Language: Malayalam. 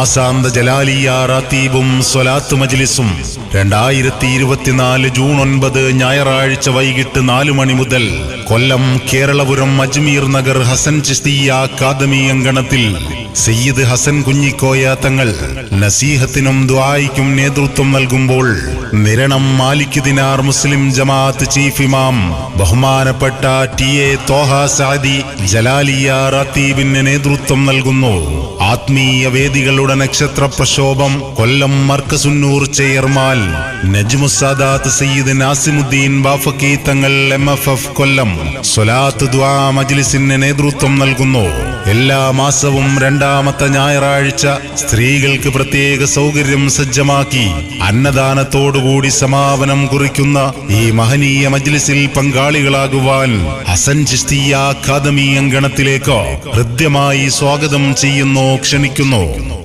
മാസാന്ത ജലാലിയ റാത്തീബും സ്വലാത്ത് മജ്ലിസും. രണ്ടായിരത്തി ഇരുപത്തിനാല് ജൂൺ ഒൻപത് ഞായറാഴ്ച വൈകിട്ട് നാലു മണി മുതൽ കൊല്ലം കേരളപുരം അജ്മീർ നഗർ ഹസൻ ചിസ്തിയ അക്കാദമി അങ്കണത്തിൽ സയ്യിദ് ഹസൻ കുഞ്ഞിക്കോയ തങ്ങൾ നസീഹത്തിനും ദ്വായിക്കും നേതൃത്വം നൽകുമ്പോൾ നിരണം മാലിക് ദിനാർ മുസ്ലിം ജമാഅത്ത് ചീഫ് ഇമാം ബഹുമാനപ്പെട്ട ടി എ തോഹ സാദി ജലാലിയ റാത്തീബിന് നേതൃത്വം നൽകുന്നു. ആത്മീയ വേദികളുടെ നക്ഷത്ര പ്രക്ഷോഭം Kollam Markazunnoor chairman Najmussadat Sayyid Nasimuddin Bafaqi Thangal M F F Kollam സൊലാത്ത് ദ്വാ മജ്ലിസിന് നേതൃത്വം നൽകുന്നു. എല്ലാ മാസവും രണ്ടാമത്തെ ഞായറാഴ്ച സ്ത്രീകൾക്ക് പ്രത്യേക സൗകര്യം സജ്ജമാക്കി അന്നദാനത്തോടുകൂടി സമാപനം കുറിക്കുന്ന ഈ മഹനീയ മജ്ലിസിൽ പങ്കാളികളാകുവാൻ ഹസൻ ചിസ്തിയ അക്കാദമി അങ്കണത്തിലേക്ക് ഹൃദ്യമായി സ്വാഗതം ചെയ്യുന്നു ക്ഷണിക്കുന്നു.